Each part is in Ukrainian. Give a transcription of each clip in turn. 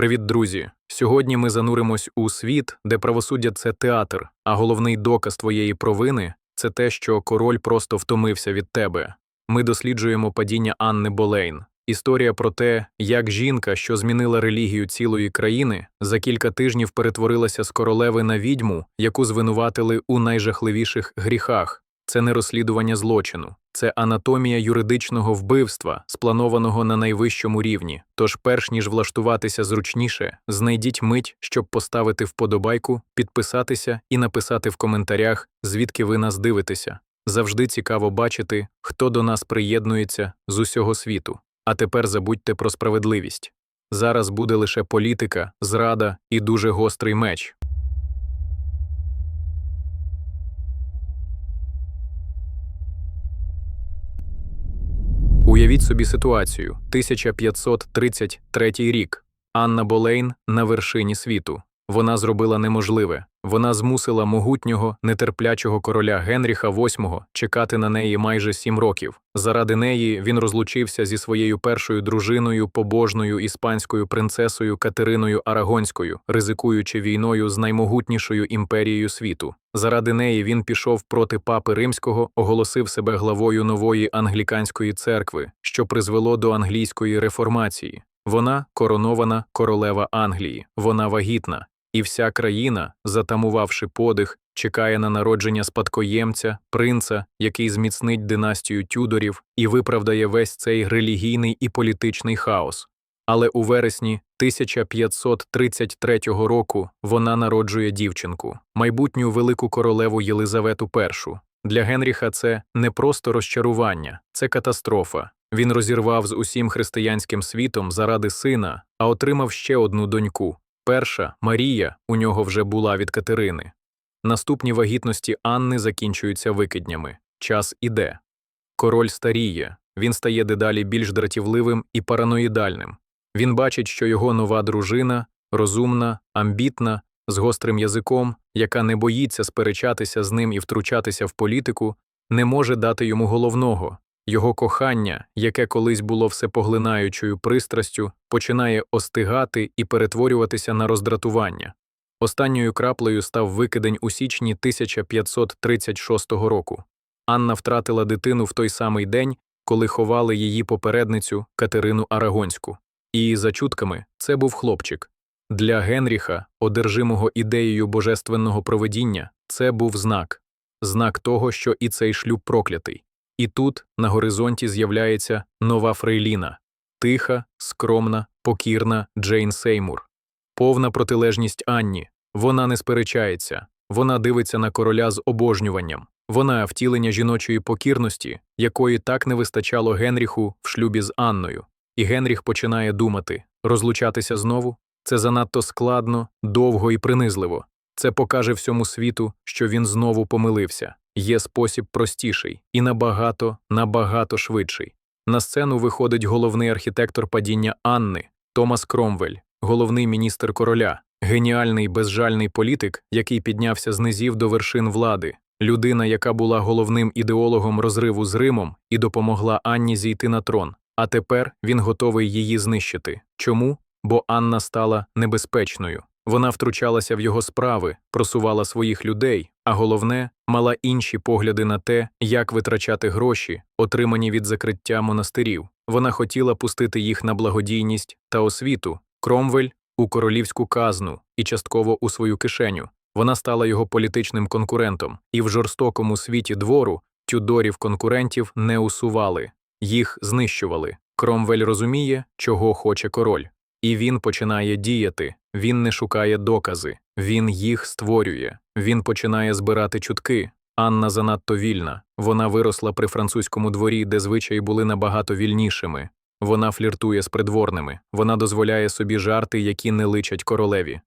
Привіт, друзі! Сьогодні ми зануримось у світ, де правосуддя це театр, а головний доказ твоєї провини це те, що король просто втомився від тебе. Ми досліджуємо падіння Анни Болейн. Історія про те, як жінка, що змінила релігію цілої країни, за кілька тижнів перетворилася з королеви на відьму, яку звинуватили у найжахливіших гріхах. Це не розслідування злочину, це анатомія юридичного вбивства, спланованого на найвищому рівні. Тож, перш ніж влаштуватися зручніше, знайдіть мить, щоб поставити вподобайку, підписатися і написати в коментарях, звідки ви нас дивитеся. Завжди цікаво бачити, хто до нас приєднується з усього світу. А тепер забудьте про справедливість. Зараз буде лише політика, зрада і дуже гострий меч. Уявіть собі ситуацію 1533 рік. Анна Болейн на вершині світу. Вона зробила неможливе. Вона змусила могутнього, нетерплячого короля Генріха VIII чекати на неї майже сім років. Заради неї він розлучився зі своєю першою дружиною, побожною іспанською принцесою Катериною Арагонською, ризикуючи війною з наймогутнішою імперією світу. Заради неї він пішов проти папи римського, оголосив себе главою нової англіканської церкви, що призвело до англійської реформації. Вона коронована королева Англії, вона вагітна, і вся країна, затамувавши подих, чекає на народження спадкоємця, принца, який зміцнить династію Тюдорів і виправдає весь цей релігійний і політичний хаос. Але у вересні 1533 року вона народжує дівчинку, майбутню велику королеву Єлизавету І. Для Генріха це не просто розчарування, це катастрофа. Він розірвав з усім християнським світом заради сина, а отримав ще одну доньку. Перша Марія у нього вже була від Катерини. Наступні вагітності Анни закінчуються викиднями. Час іде. Король старіє, він стає дедалі більш дратівливим і параноїдальним. Він бачить, що його нова дружина розумна, амбітна, з гострим язиком, яка не боїться сперечатися з ним і втручатися в політику, не може дати йому головного його кохання, яке колись було всепоглинаючою пристрастю, починає остигати і перетворюватися на роздратування. Останньою краплею став викидень у січні 1536 року. Анна втратила дитину в той самий день, коли ховали її попередницю Катерину Арагонську. І, за чутками, це був хлопчик. Для Генріха, одержимого ідеєю божественного проведіння, це був знак знак того, що і цей шлюб проклятий. І тут на горизонті з'являється нова Фрейліна тиха, скромна, покірна Джейн Сеймур, повна протилежність Анні. Вона не сперечається, вона дивиться на короля з обожнюванням, вона втілення жіночої покірності, якої так не вистачало Генріху в шлюбі з Анною. І Генріх починає думати розлучатися знову це занадто складно, довго і принизливо. Це покаже всьому світу, що він знову помилився. Є спосіб простіший і набагато, набагато швидший. На сцену виходить головний архітектор падіння Анни Томас Кромвель, головний міністр короля, геніальний безжальний політик, який піднявся з низів до вершин влади, людина, яка була головним ідеологом розриву з Римом і допомогла Анні зійти на трон. А тепер він готовий її знищити. Чому? Бо Анна стала небезпечною. Вона втручалася в його справи, просувала своїх людей, а головне, мала інші погляди на те, як витрачати гроші, отримані від закриття монастирів. Вона хотіла пустити їх на благодійність та освіту, Кромвель у королівську казну і частково у свою кишеню. Вона стала його політичним конкурентом, і в жорстокому світі двору тюдорів конкурентів не усували, їх знищували. Кромвель розуміє, чого хоче король. І він починає діяти, він не шукає докази, він їх створює, він починає збирати чутки. Анна занадто вільна, вона виросла при французькому дворі, де звичаї були набагато вільнішими. Вона фліртує з придворними, вона дозволяє собі жарти, які не личать королеві.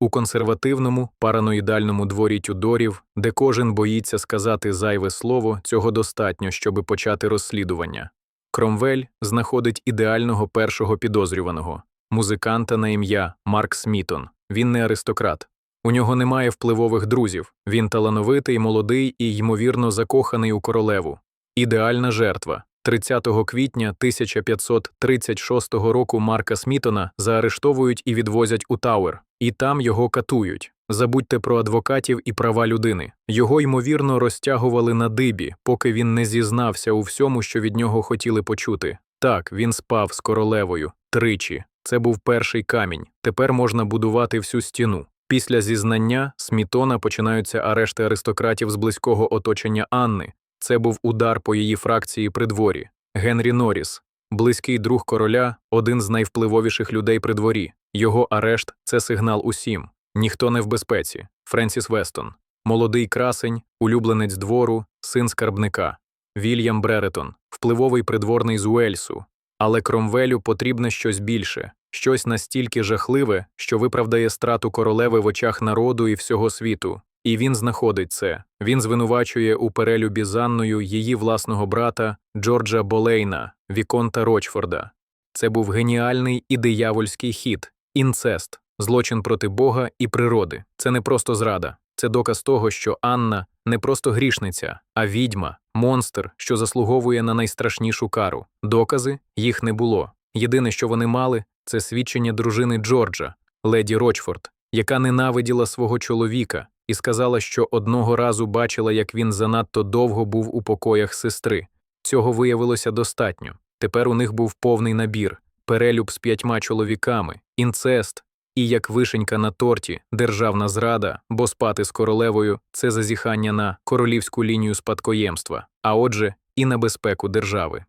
У консервативному, параноїдальному дворі тюдорів, де кожен боїться сказати зайве слово, цього достатньо, щоби почати розслідування. Кромвель знаходить ідеального першого підозрюваного музиканта на ім'я Марк Смітон. Він не аристократ. У нього немає впливових друзів. Він талановитий, молодий і, ймовірно, закоханий у королеву. Ідеальна жертва 30 квітня 1536 року Марка Смітона заарештовують і відвозять у Тауер, і там його катують. Забудьте про адвокатів і права людини. Його ймовірно розтягували на дибі, поки він не зізнався у всьому, що від нього хотіли почути. Так, він спав з королевою тричі. Це був перший камінь. Тепер можна будувати всю стіну. Після зізнання Смітона починаються арешти аристократів з близького оточення Анни. Це був удар по її фракції при дворі. Генрі Норріс, близький друг короля, один з найвпливовіших людей при дворі. Його арешт це сигнал усім. Ніхто не в безпеці. Френсіс Вестон, молодий красень, улюбленець двору, син скарбника. Вільям Бреретон, впливовий придворний з Уельсу. Але Кромвелю потрібне щось більше, щось настільки жахливе, що виправдає страту королеви в очах народу і всього світу. І він знаходить це. Він звинувачує у перелюбі з Анною її власного брата Джорджа Болейна, Віконта Рочфорда. Це був геніальний і диявольський хід, інцест, злочин проти Бога і природи. Це не просто зрада, це доказ того, що Анна не просто грішниця, а відьма, монстр, що заслуговує на найстрашнішу кару. Докази їх не було. Єдине, що вони мали, це свідчення дружини Джорджа, леді Рочфорд, яка ненавиділа свого чоловіка і сказала, що одного разу бачила, як він занадто довго був у покоях сестри. Цього виявилося достатньо. Тепер у них був повний набір, перелюб з п'ятьма чоловіками, інцест, і як вишенька на торті, державна зрада, бо спати з королевою це зазіхання на королівську лінію спадкоємства, а отже, і на безпеку держави.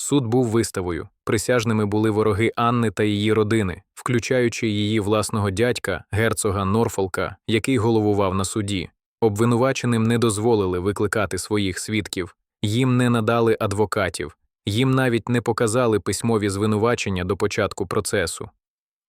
Суд був виставою. Присяжними були вороги Анни та її родини, включаючи її власного дядька, герцога Норфолка, який головував на суді. Обвинуваченим не дозволили викликати своїх свідків, їм не надали адвокатів, їм навіть не показали письмові звинувачення до початку процесу.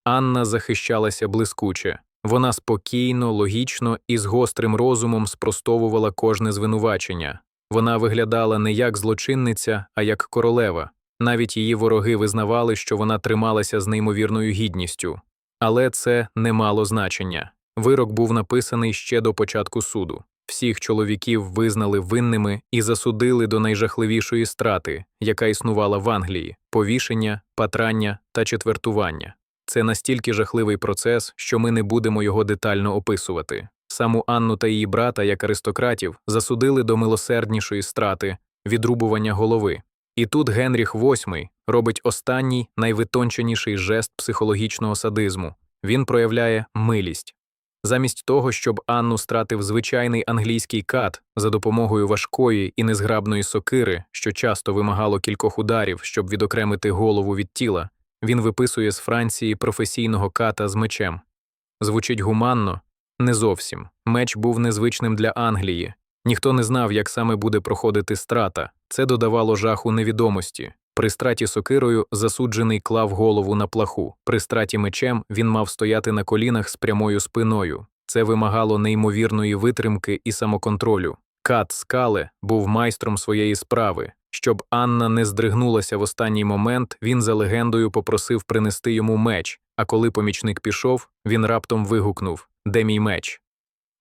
Анна захищалася блискуче. Вона спокійно, логічно і з гострим розумом спростовувала кожне звинувачення. Вона виглядала не як злочинниця, а як королева. Навіть її вороги визнавали, що вона трималася з неймовірною гідністю. Але це не мало значення. Вирок був написаний ще до початку суду. Всіх чоловіків визнали винними і засудили до найжахливішої страти, яка існувала в Англії повішення, патрання та четвертування. Це настільки жахливий процес, що ми не будемо його детально описувати. Саму Анну та її брата, як аристократів, засудили до милосерднішої страти відрубування голови. І тут Генріх VIII робить останній найвитонченіший жест психологічного садизму він проявляє милість. Замість того, щоб Анну стратив звичайний англійський кат за допомогою важкої і незграбної сокири, що часто вимагало кількох ударів, щоб відокремити голову від тіла, він виписує з Франції професійного ката з мечем. Звучить гуманно, не зовсім. Меч був незвичним для Англії. Ніхто не знав, як саме буде проходити страта. Це додавало жаху невідомості. При страті сокирою засуджений клав голову на плаху. При страті мечем він мав стояти на колінах з прямою спиною. Це вимагало неймовірної витримки і самоконтролю. Кат Скале був майстром своєї справи. Щоб Анна не здригнулася в останній момент, він за легендою попросив принести йому меч, а коли помічник пішов, він раптом вигукнув Де мій меч?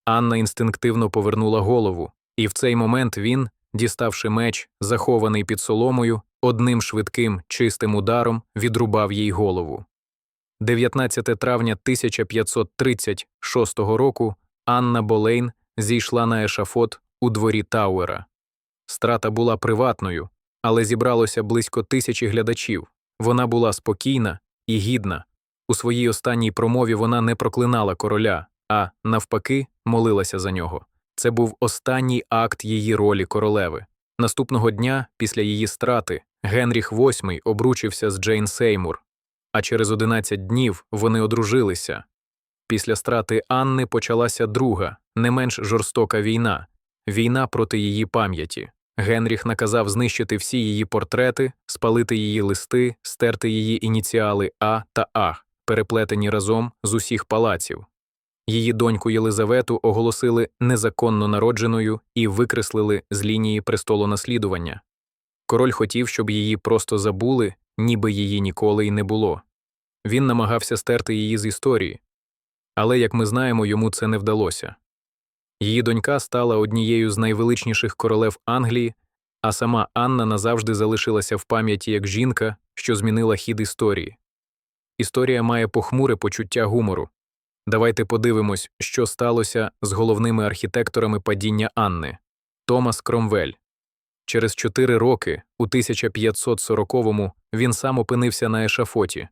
Анна інстинктивно повернула голову, і в цей момент він, діставши меч, захований під соломою, одним швидким, чистим ударом відрубав їй голову. 19 травня 1536 року Анна Болейн зійшла на ешафот у дворі Тауера. Страта була приватною, але зібралося близько тисячі глядачів. Вона була спокійна і гідна. У своїй останній промові вона не проклинала короля, а, навпаки, молилася за нього. Це був останній акт її ролі королеви. Наступного дня, після її страти, Генріх VIII обручився з Джейн Сеймур, а через 11 днів вони одружилися. Після страти Анни почалася друга, не менш жорстока війна війна проти її пам'яті. Генріх наказав знищити всі її портрети, спалити її листи, стерти її ініціали А та А, переплетені разом з усіх палаців. Її доньку Єлизавету оголосили незаконно народженою і викреслили з лінії престолонаслідування. Король хотів, щоб її просто забули, ніби її ніколи й не було. Він намагався стерти її з історії, але, як ми знаємо, йому це не вдалося. Її донька стала однією з найвеличніших королев Англії а сама Анна назавжди залишилася в пам'яті як жінка, що змінила хід історії. Історія має похмуре почуття гумору. Давайте подивимось, що сталося з головними архітекторами падіння Анни Томас Кромвель. Через чотири роки, у 1540-му, він сам опинився на ешафоті.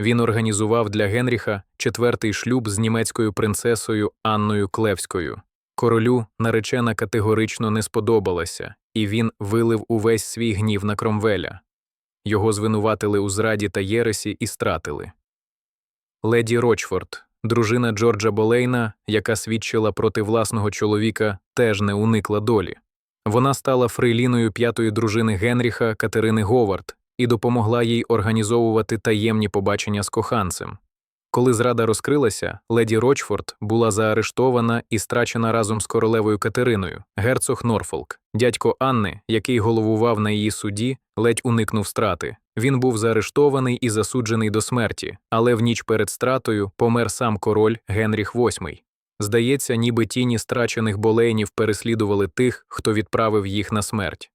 Він організував для Генріха четвертий шлюб з німецькою принцесою Анною Клевською. Королю наречена категорично не сподобалася, і він вилив увесь свій гнів на Кромвеля. Його звинуватили у зраді та єресі і стратили. Леді Рочфорд, дружина Джорджа Болейна, яка свідчила проти власного чоловіка, теж не уникла долі. Вона стала фрейліною п'ятої дружини Генріха Катерини Говард і допомогла їй організовувати таємні побачення з коханцем. Коли зрада розкрилася, леді Рочфорд була заарештована і страчена разом з королевою Катериною, герцог Норфолк. Дядько Анни, який головував на її суді, ледь уникнув страти. Він був заарештований і засуджений до смерті, але в ніч перед стратою помер сам король Генріх VIII. Здається, ніби тіні страчених болейнів переслідували тих, хто відправив їх на смерть.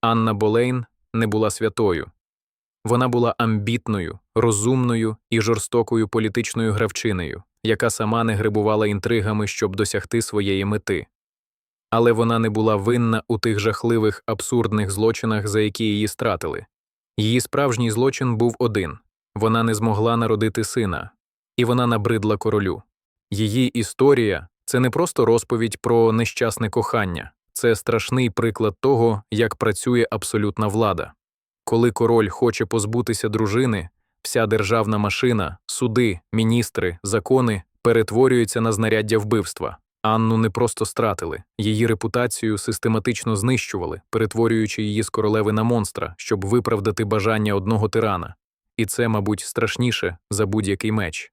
Анна Болейн не була святою. Вона була амбітною, розумною і жорстокою політичною гравчинею, яка сама не грибувала інтригами, щоб досягти своєї мети. Але вона не була винна у тих жахливих, абсурдних злочинах, за які її стратили. Її справжній злочин був один вона не змогла народити сина, і вона набридла королю. Її історія це не просто розповідь про нещасне кохання, це страшний приклад того, як працює абсолютна влада. Коли король хоче позбутися дружини, вся державна машина, суди, міністри, закони перетворюються на знаряддя вбивства. Анну не просто стратили, її репутацію систематично знищували, перетворюючи її з королеви на монстра, щоб виправдати бажання одного тирана. І це, мабуть, страшніше за будь-який меч.